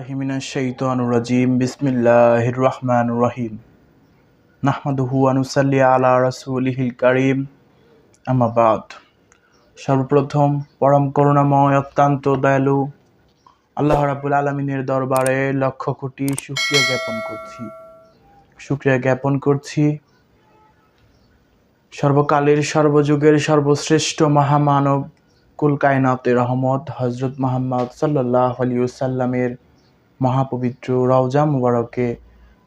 বিসমিল্লাহিমিনাশাইতানুরাজিম বিসমিল্লাহির রহিম নাহমাদুহু আলা সর্বপ্রথম পরম করুণাময়, অত্যন্ত দয়ালু আল্লাহ রাবুল আলমিনের দরবারে লক্ষ কোটি সুক্রিয়া জ্ঞাপন করছি। সুক্রিয়া জ্ঞাপন করছি সর্বকালের, সর্বযুগের, সর্বশ্রেষ্ঠ মহামানব কুল কায়নাতের রহমত হজরত মোহাম্মদ সাল্লাহ আলিউসাল্লামের মহাপবিত্র রওজা মুবারকে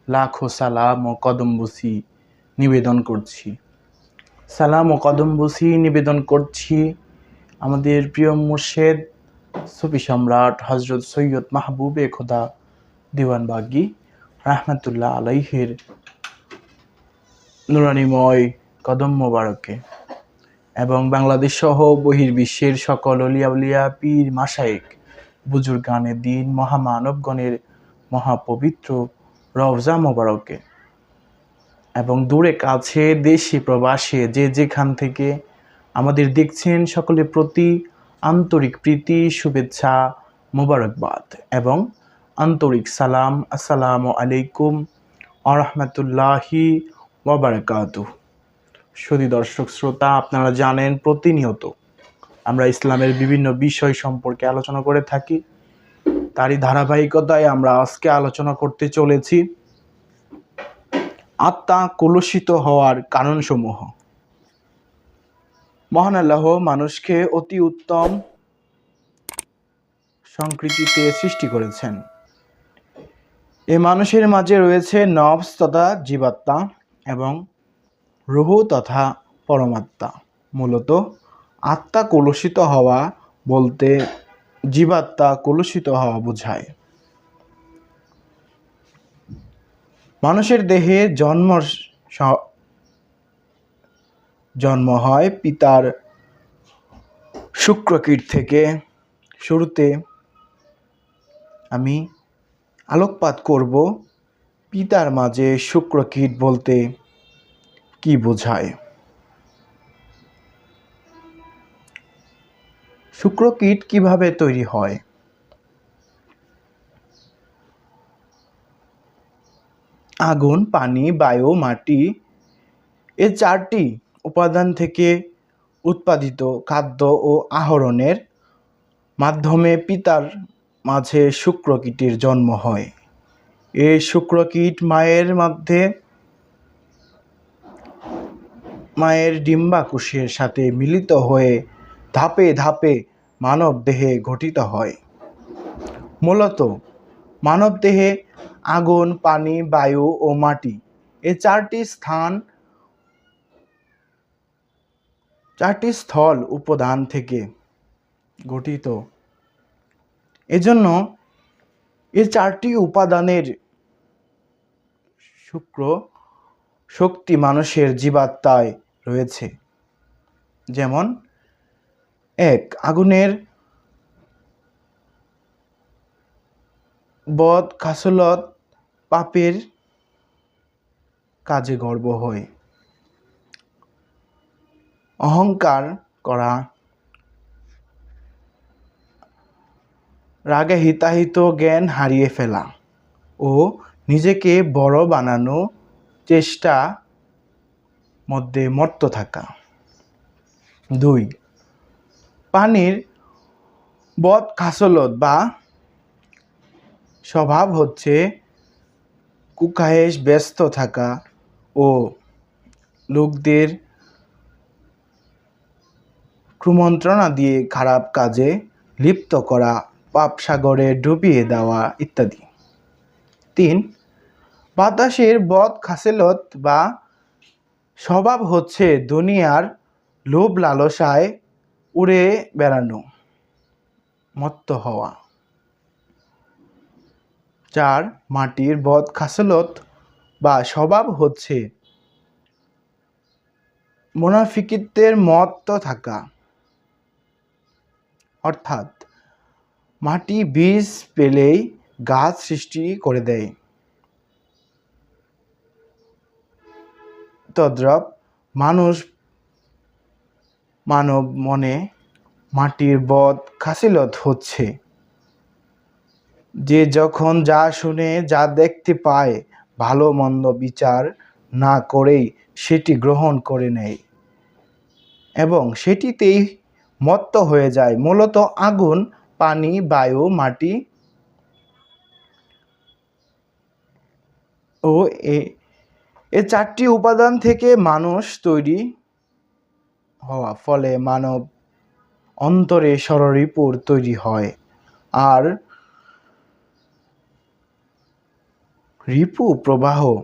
লাখো সালাম ও কদমবুসি নিবেদন করছি। সালাম ও কদমবুসি নিবেদন করছি আমাদের প্রিয় মুর্শেদ, সুফি সম্রাট হজরত সৈয়দ মাহবুবে খোদা দিওয়ানবাগি রাহমাতুল্লাহ আলাইহের নুরানিময় কদম মোবারকে এবং বাংলাদেশ সহ বহির্বিশ্বের সকল অলিয়া উলিয়া পীর মাসায়েক বুজুর্গানের দিন মহামানবগণের মহাপবিত্র রওজা মোবারকে। এবং দূরে কাছে দেশে প্রবাসে যে যেখান থেকে আমাদের দেখছেন সকলের প্রতি আন্তরিক প্রীতি, শুভেচ্ছা, মোবারকবাদ এবং আন্তরিক সালাম, আসসালামু আলাইকুম আরহামতুল্লাহি ওবরাকাতুহ সুদী দর্শক, শ্রোতা, আপনারা জানেন প্রতিনিয়ত আমরা ইসলামের বিভিন্ন বিষয় সম্পর্কে আলোচনা করে থাকি। তারই ধারাবাহিকতায় আমরা আজকে আলোচনা করতে চলেছি আত্মা কলুষিত হওয়ার কারণসমূহ। মহান আল্লাহ মানুষকে অতি উত্তম সংকৃতিতে সৃষ্টি করেছেন। এ মানুষের মাঝে রয়েছে নবস তথা জীবাত্মা এবং রুহু তথা পরমাত্মা, মূলত আত্মা কলুষিত হওয়া বলতে জীবাত্মা কলুষিত হওয়া বোঝায়। মানুষের দেহে জন্ম জন্ম হয় পিতার শুক্রকীট থেকে। শুরুতে আমি আলোকপাত করব, পিতার মাঝে শুক্রকীট বলতে কি বোঝায়? শুক্রকীট কীভাবে তৈরি হয়? আগুন, পানি, বায়ু, মাটি, এ চারটি উপাদান থেকে উৎপাদিত খাদ্য ও আহরণের মাধ্যমে পিতার মাঝে শুক্রকীটের জন্ম হয়। এই শুক্রকীট মায়ের মধ্যে মায়ের ডিম্বাকুশের সাথে মিলিত হয়ে ধাপে ধাপে মানব দেহে গঠিত হয়। মূলত, মানব দেহে আগুন, পানি, বায়ু ও মাটি এ চারটি স্থান, চারটি স্থল উপাদান থেকে গঠিত। এজন্য এই চারটি উপাদানের শুক্র শক্তি মানুষের জীবাত্মায় রয়েছে। যেমন এক, আগুনের বদ খাসলত পাপের কাজে গর্ব হয়। অহংকার করা রাগে হিতাহিত জ্ঞান হারিয়ে ফেলা ও নিজেকে বড় বানানো চেষ্টা মধ্যে মত্ত থাকা। দুই পানির বদ খাসলত বা স্বভাব হচ্ছে কুকাহেশ ব্যস্ত থাকা ও লোকদের কুমন্ত্রণা দিয়ে খারাপ কাজে লিপ্ত করা পাপ সাগরে ডুবিয়ে দেওয়া ইত্যাদি। তিন, বাতাসের বদ খাসেলত বা স্বভাব হচ্ছে দুনিয়ার লোভ লালসায় উড়ে বেড়ানো, মত্ত হওয়া। চার, মাটির বদ খাসলত বা স্বভাব হচ্ছে মোনাফিকিত্বের মত্ত থাকা। অর্থাৎ মাটি বীজ পেলেই গাছ সৃষ্টি করে দেয়। তদ্রব, মানুষ মানব মনে মাটির বদ খাসিলত হচ্ছে। যে যখন যা শুনে, যা দেখতে পায়, ভালো মন্দ বিচার না করেই সেটি গ্রহণ করে নেয় এবং সেটিতেই মত্ত হয়ে যায়। মূলত আগুন, পানি, বায়ু, মাটি ও এ চারটি উপাদান থেকে মানুষ তৈরি হওয়া ফলে মানব অন্তরে ষড়রিপুর তৈরি হয়। আর রিপু প্রবাহ,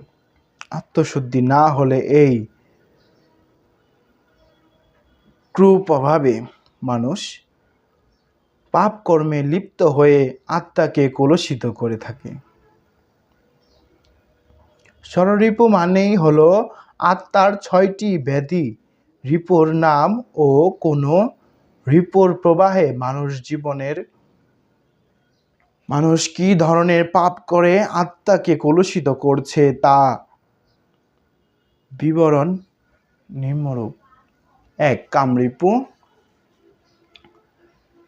আত্মশুদ্ধি না হলে এই ক্রুপ্রভাবে মানুষ পাপ কর্মে লিপ্ত হয়ে আত্মাকে কলুষিত করে থাকে। ষড়রিপু মানেই হলো আত্মার ছয়টি ব্যাধি। রিপুর নাম ও কোনো রিপোর প্রবাহে মানুষ জীবনের, মানুষ কি ধরনের পাপ করে, আত্মাকে কলুষিত করছে তা বিবরণ নিম্নরূপ। এক, কাম কামরিপু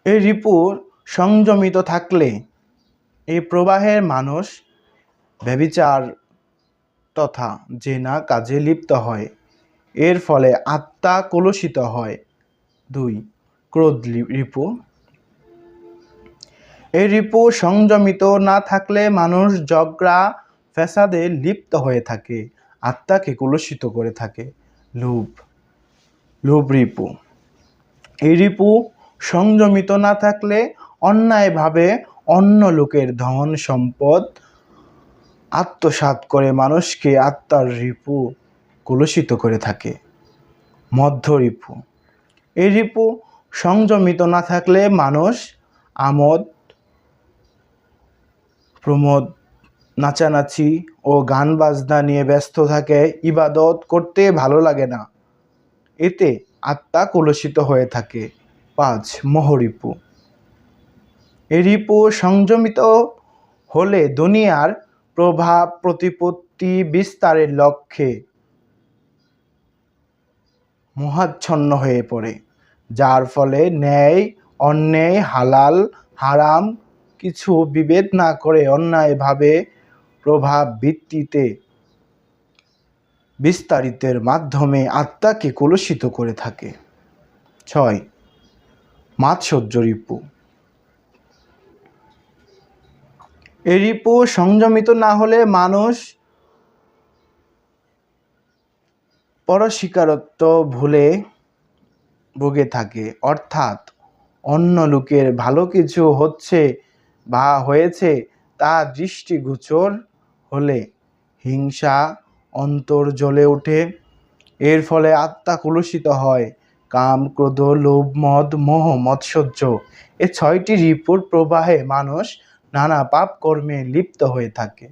এই রিপু সংযমিত থাকলে এই প্রবাহের মানুষ ব্যবিচার তথা জেনা কাজে লিপ্ত হয়। এর ফলে আত্মা কলুষিত হয়। দুই, ক্রোধ রিপু। এই রিপু সংযমিত না থাকলে মানুষ জগড়া ফ্যাসাদে লিপ্ত হয়ে থাকে, আত্মাকে কলুষিত করে থাকে। লোভ লোভ রিপু। এই রিপু সংযমিত না থাকলে অন্যায়ভাবে অন্য লোকের ধন সম্পদ আত্মসাৎ করে মানুষকে আত্মার রিপু কলুষিত করে থাকে। মধ্য রিপু। এই রিপু সংযমিত না থাকলে মানুষ আমোদ, প্রমোদ, নাচানাচি ও গান বাজনা নিয়ে ব্যস্ত থাকে, ইবাদত করতে ভালো লাগে না। এতে আত্মা কলুষিত হয়ে থাকে। পাঁচ মোহরিপু এই রিপু সংযমিত হলে দুনিয়ার প্রভাব, প্রতিপত্তি বিস্তারের লক্ষ্যে মোহাচ্ছন্ন হয়ে পড়ে, যার ফলে ন্যায়, অন্যায়, হালাল, হারাম কিছু বিভেদ না করে অন্যায়ভাবে প্রভাব ভিত্তিতে বিস্তারিতের মাধ্যমে আত্মাকে কলুষিত করে থাকে। ছয়, মাৎসর্য রিপু। এই রিপু সংযমিত না হলে মানুষ পরস্বীকারত্ব ভুলে ভুগে থাকে। অর্থাৎ অন্য লোকের ভালো কিছু হচ্ছে বা হয়েছে, তা দৃষ্টিগোচর হলে হিংসা অন্তর জ্বলে ওঠে। এর ফলে আত্মা কলুষিত হয়। কাম, ক্রোধ, লোভ, মদ, মোহ মৎসর্য এ ছয়টি রিপুর প্রবাহে মানুষ নানা পাপ কর্মে লিপ্ত হয়ে থাকে।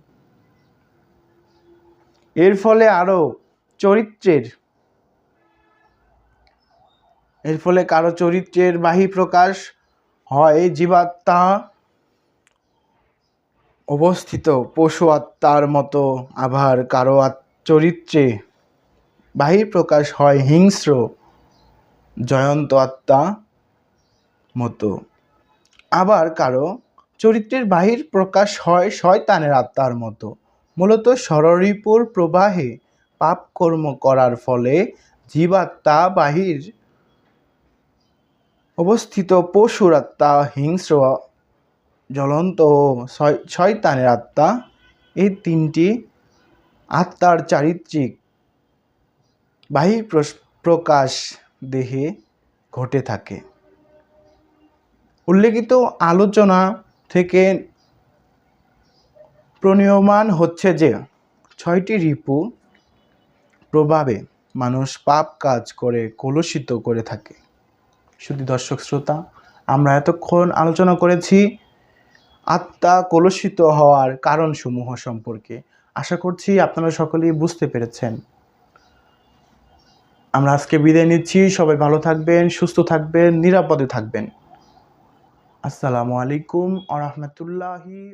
এর ফলে আরও চরিত্রের। এর ফলে কারও চরিত্রের বাহি প্রকাশ হয় জীবাত্মা অবস্থিত, পশু আত্মার মতো আবার কারও চরিত্রে বাহির প্রকাশ হয় হিংস্র, জয়ন্ত আত্মা মতো। আবার কারও চরিত্রের বাহির প্রকাশ হয় শয়তানের আত্মার মতো। মূলত ষড়রিপুর প্রবাহে পাপকর্ম করার ফলে জীবাত্মা বাহির অবস্থিত পশুর আত্মা, হিংস্র, জ্বলন্ত শয়তানের আত্মা, এই তিনটি আত্মার চারিত্রিক প্রস- প্রকাশ দেহে ঘটে থাকে। উল্লেখিত আলোচনা থেকে প্রণীয়মান হচ্ছে যে, ছয়টি রিপু প্রভাবে মানুষ পাপ কাজ করে, কলুষিত করে থাকে। শুধু দর্শক শ্রোতা, আমরা এতক্ষণ আলোচনা করেছি আত্মা কলুষিত হওয়ার কারণসমূহ সম্পর্কে। আশা করছি আপনারা সকলেই বুঝতে পেরেছেন। আমরা আজকে বিদায় নিচ্ছি। সবাই ভালো থাকবেন, সুস্থ থাকবেন, নিরাপদে থাকবেন। আসসালামু আলাইকুম আ রহমতুল্লাহি